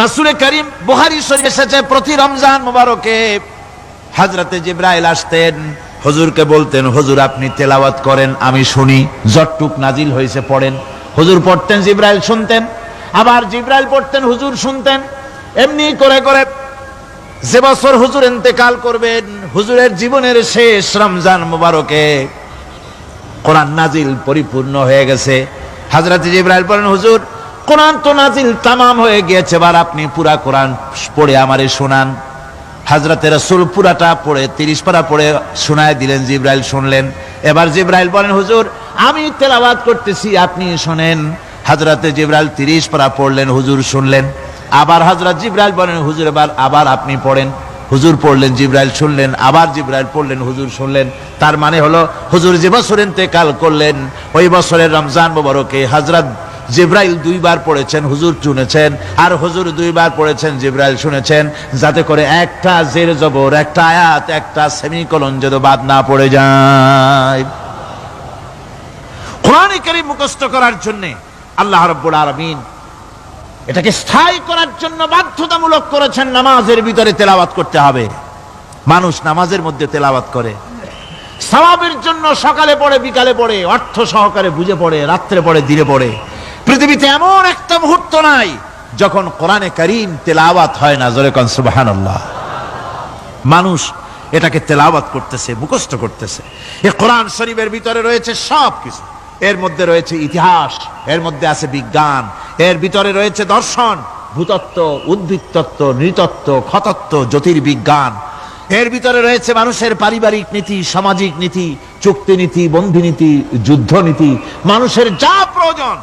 রাসুলে করিম বুহারি শরীফ এসেছে প্রতি রমজান মুবারকে। হাজরাতে জিব্রাইল আসতেন, হুজুরকে বলতেন, হুজুর, আপনি তেলাওয়াত করেন, আমি শুনি। জটটুক নাজিল হয়েছে পড়েন। হুজুর পড়তেন, জিব্রাইল শুনতেন। আবার জিব্রাইল পড়তেন, হুজুর শুনতেন। এমনি করে করে যে বছর হুজুর ইন্তেকাল করবেন, হুজুরের জীবনের শেষ রমজান মুবারকে কোরআন নাজিল পরিপূর্ণ হয়ে গেছে। হাজরাতে জিব্রাইল বলেন হুজুর কোরআন তো নাজিল তামাম হয়ে গিয়েছে, এবার আপনি পুরা কোরআন পড়ে আমারে শোনান। হাজরাতে রসুল পুরাটা পড়ে, তিরিশ পারা পড়ে শোনায় দিলেন, জিব্রাইল শুনলেন। এবার জিব্রাইল বলেন, হুজুর, আমি তেলাওয়াত করতেছি, আপনি শোনেন। হাজরাতে জিব্রাইল তিরিশ পারা পড়লেন, হুজুর শুনলেন। আবার হাজরাত জিব্রাইল বলেন, হুজুর, এবার আবার আপনি পড়েন। হুজুর পড়লেন, জিব্রাইল শুনলেন। আবার জিব্রাইল পড়লেন, হুজুর শুনলেন। তার মানে হলো, হুজুর, যে বছর ইন্তেকাল করলেন, ওই বছরের রমজান মোবারকে হজরত জিব্রাইল দুইবার পড়েছেন, হুজুর শুনেছেন, আর হুজুর দুইবার পড়েছেন, জিব্রাইল শুনেছেন, যাতে করে একটা জের জবর, একটা আয়াত, একটা সেমিকলন যেন বাদ না পড়ে যায়। করার আল্লাহ রাব্বুল আলামিন এটাকে স্থায়ী করার জন্য বাধ্যতামূলক করেছেন, নামাজের ভিতরে তেলাওয়াত করতে হবে। মানুষ নামাজের মধ্যে তেলাওয়াত করে। সওয়াবের জন্য সকালে পড়ে, বিকালে পড়ে, অর্থ সহকারে বুঝে পড়ে, রাত্রে পড়ে, দিনে পড়ে। পৃথিবীতে এমন একটা মুহূর্ত নাই যখন কোরআনে কারীম তেলাওয়াত হয় না। জোরে কন, সুবহানাল্লাহ। মানুষ এটাকে তেলাওয়াত করতেছে, মুখস্থ করতেছে। এ কোরআন শরীফের ভিতরে রয়েছে সব কিছু এর মধ্যে রয়েছে ইতিহাস, এর মধ্যে আছে বিজ্ঞান, এর ভিতরে রয়েছে দর্শন, ভূতত্ত্ব, উদ্ভিদতত্ত্ব, নৃতত্ত্ব খতত্ত্ব জ্যোতির্বিজ্ঞান। এর ভিতরে রয়েছে মানুষের পারিবারিক নীতি, সামাজিক নীতি, চুক্তি নীতি, বন্ধি নীতি যুদ্ধ নীতি মানুষের যা প্রয়োজন।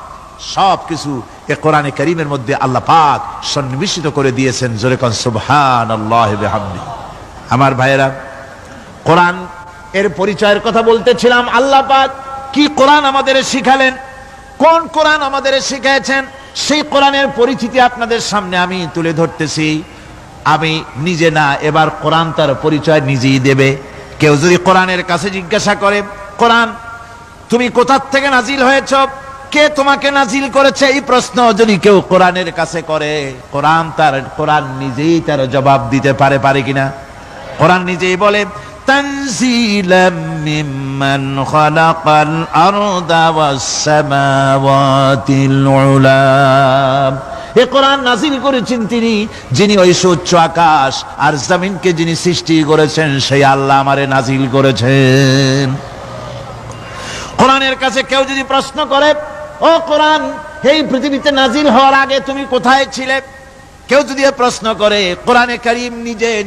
সব কিছু এ কোরআনে করিমের মধ্যে আল্লাহ পাক সন্নিবেশিত করে দিয়েছেন। জোরে কন সুবহান আল্লাহ আমার ভাইয়েরা, কোরআন এর পরিচয়ের কথা বলতেছিলাম, আল্লাহ পাক কি কোরআন আমাদের শিখালেন, কোন কোরআন আমাদের শিখিয়েছেন সেই কোরআনের পরিচিতি আপনাদের সামনে আমি তুলে ধরতেছি। আমি নিজে না, এবার কোরআন তার পরিচয় নিজেই দেবে। কেউ যদি কোরআনের কাছে জিজ্ঞাসা করে, কোরআন, তুমি কোথার থেকে নাজিল হয়েছ? কে তোমাকে নাজিল করেছে? এই প্রশ্ন যদি কেউ কোরআনের কাছে করে, কোরআন তার, কোরআন নিজেই তার জবাব দিতে পারে পারে কিনা? কোরআন নিজেই বলে উলা। এ কোরআন নাজিল করেছেন তিনি, যিনি ওই আকাশ আর জামিনকে যিনি সৃষ্টি করেছেন, সেই আল্লাহ আমারে নাজিল করেছেন। কোরআনের কাছে কেউ যদি প্রশ্ন করে ও কোরআন, এই পৃথিবীতে নাজিল হওয়ার আগে তুমি কোথায় ছিলে? কেউ যদি প্রশ্ন করে, কোরআনে করিম নিজে